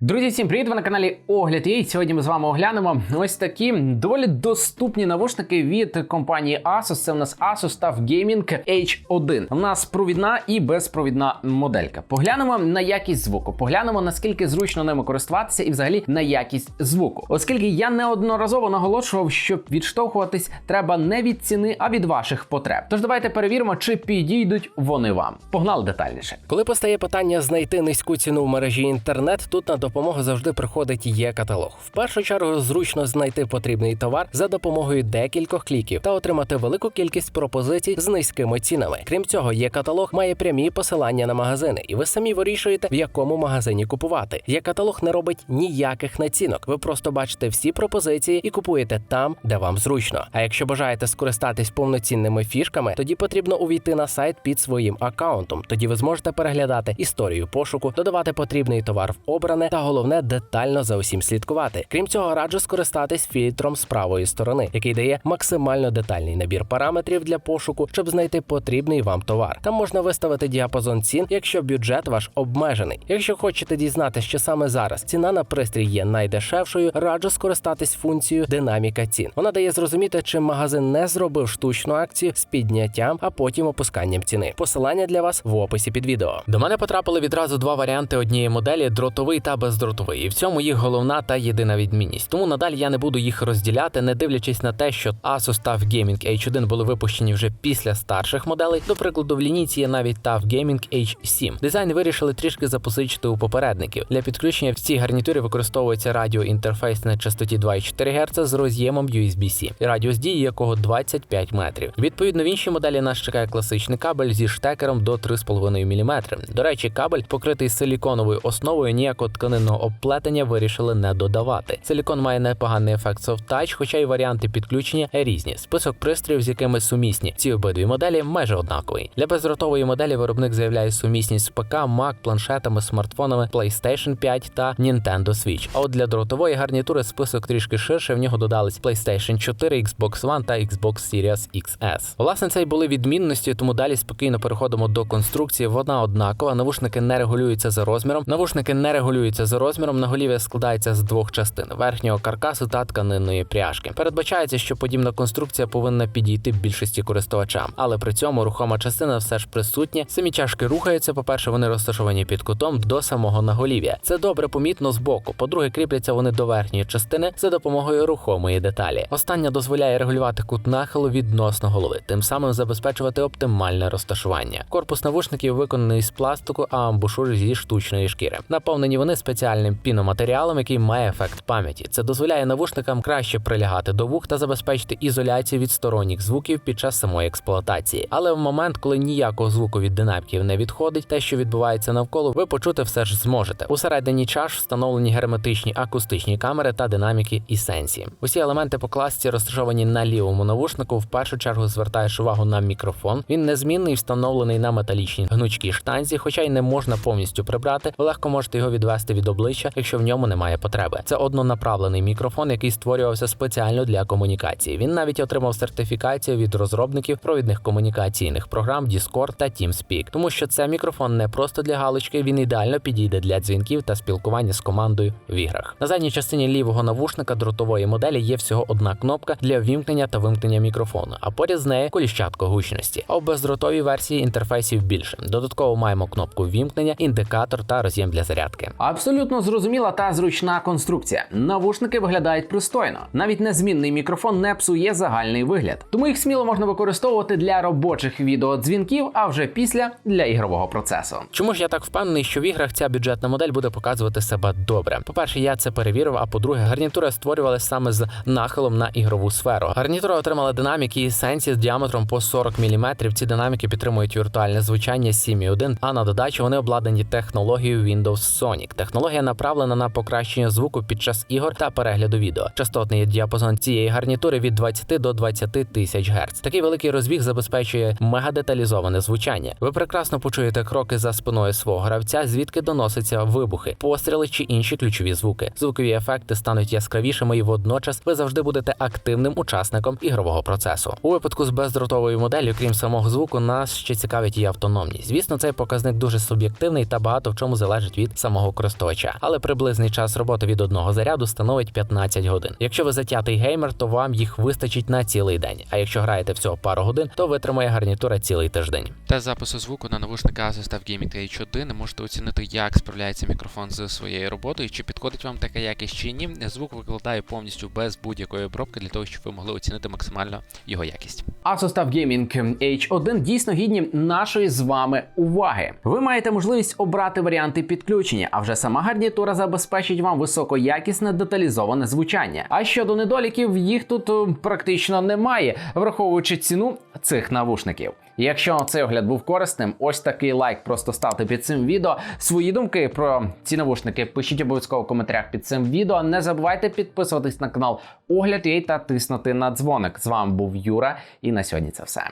Друзі, всім привіт! Ви на каналі Огляд і сьогодні ми з вами оглянемо ось такі доволі доступні навушники від компанії Asus. Це у нас Asus TUF Gaming H1. У нас провідна і безпровідна моделька. Поглянемо на якість звуку, поглянемо наскільки зручно ними користуватися і взагалі на якість звуку. Оскільки я неодноразово наголошував, що відштовхуватись треба не від ціни, а від ваших потреб. Тож давайте перевіримо, чи підійдуть вони вам. Погнали детальніше. Коли постає питання знайти низьку ціну в мережі інтернет, тут на допомогу завжди приходить є каталог. В першу чергу зручно знайти потрібний товар за допомогою декількох кліків та отримати велику кількість пропозицій з низькими цінами. Крім цього, є каталог має прямі посилання на магазини, і ви самі вирішуєте, в якому магазині купувати. Є каталог не робить ніяких націнок. Ви просто бачите всі пропозиції і купуєте там, де вам зручно. А якщо бажаєте скористатись повноцінними фішками, тоді потрібно увійти на сайт під своїм аккаунтом. Тоді ви зможете переглядати історію пошуку, додавати потрібний товар в обране та головне детально за усім слідкувати. Крім цього, раджу скористатись фільтром з правої сторони, який дає максимально детальний набір параметрів для пошуку, щоб знайти потрібний вам товар. Там можна виставити діапазон цін, якщо бюджет ваш обмежений. Якщо хочете дізнатися, що саме зараз ціна на пристрій є найдешевшою, раджу скористатись функцією динаміка цін. Вона дає зрозуміти, чи магазин не зробив штучну акцію з підняттям, а потім опусканням ціни. Посилання для вас в описі під відео. До мене потрапили відразу два варіанти однієї моделі: дротовий та бездротовий. І в цьому їх головна та єдина відмінність. Тому надалі я не буду їх розділяти, не дивлячись на те, що Asus TUF Gaming H1 були випущені вже після старших моделей. До прикладу, в лінійці є навіть TUF Gaming H7. Дизайн вирішили трішки запозичити у попередників. Для підключення в цій гарнітурі використовується радіоінтерфейс на частоті 2,4 Гц з роз'ємом USB-C, радіус дії якого 25 метрів. Відповідно, в іншій моделі нас чекає класичний кабель зі штекером до 3,5 мм. До речі, кабель покритий силіконовою основою ніякого тканинного обплетення вирішили не додавати. Силікон має непоганий ефект touch, хоча й варіанти підключення різні. Список пристроїв, з якими сумісні ці обидві моделі, майже однаковий. Для бездротової моделі виробник заявляє сумісність з ПК, Mac, планшетами, смартфонами, PlayStation 5 та Nintendo Switch. А от для дротової гарнітури список трішки ширше. В нього додались PlayStation 4, Xbox One та Xbox Series XS. Власне, це й були відмінності, тому далі спокійно переходимо до конструкції. Вона однакова. Навушники не регулюються за розміром. Навушники не регулюються за розміром. Наголів'я складається з двох частин: верхнього каркасу та тканинної пряжки. Передбачається, що подібна конструкція повинна підійти більшості користувачам, але при цьому рухома частина все ж присутня. Самі чашки рухаються. По перше, вони розташовані під кутом до самого наголів'я. Це добре помітно збоку. По-друге, кріпляться вони до верхньої частини за допомогою рухомої деталі. Остання дозволяє регулювати кут нахилу відносно голови, тим самим забезпечувати оптимальне розташування. Корпус навушників виконаний з пластику, а амбушур зі штучної шкіри. Наповнені вони спеціальним піноматеріалом, який має ефект пам'яті. Це дозволяє навушникам краще прилягати до вух та забезпечити ізоляцію від сторонніх звуків під час самої експлуатації. Але в момент, коли ніякого звуку від динаміків не відходить, те, що відбувається навколо, ви почути все ж зможете. Усередині чаш встановлені герметичні акустичні камери та динаміки і сенсі. Усі елементи по класці розташовані на лівому навушнику. В першу чергу звертаєш увагу на мікрофон. Він незмінний, встановлений на металічній гнучкій штанзі, хоча й не можна повністю прибрати. Ви легко можете його відвести від обличчя, якщо в ньому немає потреби. Це однонаправлений мікрофон, який створювався спеціально для комунікації. Він навіть отримав сертифікацію від розробників провідних комунікаційних програм Discord та TeamSpeak, тому що це мікрофон не просто для галочки, він ідеально підійде для дзвінків та спілкування з командою в іграх. На задній частині лівого навушника дротової моделі є всього одна кнопка для вімкнення та вимкнення мікрофону, а поряд з нею коліщатко гучності. А в бездротовій версії інтерфейсів більше. Додатково маємо кнопку вімкнення, індикатор та роз'єм для зарядки. Абсолютно зрозуміла та зручна конструкція. Навушники виглядають пристойно. Навіть незмінний мікрофон не псує загальний вигляд. Тому їх сміло можна використовувати для робочих відеодзвінків, а вже після для ігрового процесу. Чому ж я так впевнений, що в іграх ця бюджетна модель буде показувати себе добре? По-перше, я це перевірив. А по-друге, гарнітура створювалася саме з нахилом на ігрову сферу. Гарнітура отримала динаміки і сенсі з діаметром по 40 мм. Ці динаміки підтримують віртуальне звучання 7.1, а на додачу вони обладнані технологією Windows Sonic. Технологія направлена на покращення звуку під час ігор та перегляду відео. Частотний діапазон цієї гарнітури від 20 до 20 тисяч Гц. Такий великий розбіг забезпечує мегадеталізоване звучання. Ви прекрасно почуєте кроки за спиною свого гравця, звідки доносяться вибухи, постріли чи інші ключові звуки. Звукові ефекти стануть яскравішими, і водночас ви завжди будете активним учасником ігрового процесу. У випадку з бездротовою моделлю, крім самого звуку, нас ще цікавить і автономність. Звісно, цей показник дуже суб'єктивний та багато в чому залежить від самого користувача. Користувача, але приблизний час роботи від одного заряду становить 15 годин. Якщо ви затятий геймер, то вам їх вистачить на цілий день. А якщо граєте всього пару годин, то витримає гарнітура цілий тиждень. Тест запису звуку на навушники Asus TUF Gaming H1 можете оцінити, як справляється мікрофон з своєю роботою, чи підходить вам така якість чи ні. Звук викладає повністю без будь-якої обробки для того, щоб ви могли оцінити максимально його якість. Asus TUF Gaming H1 дійсно гідні нашої з вами уваги. Ви маєте можливість обрати варіанти підключення, а вже сама гарнітура забезпечить вам високоякісне деталізоване звучання. А щодо недоліків, їх тут е, практично немає, враховуючи ціну цих навушників. Якщо цей огляд був корисним, ось такий лайк просто ставте під цим відео. Свої думки про ці навушники пишіть обов'язково в коментарях під цим відео. Не забувайте підписуватись на канал Огляд UA та тиснути на дзвоник. З вами був Юра, і на сьогодні це все.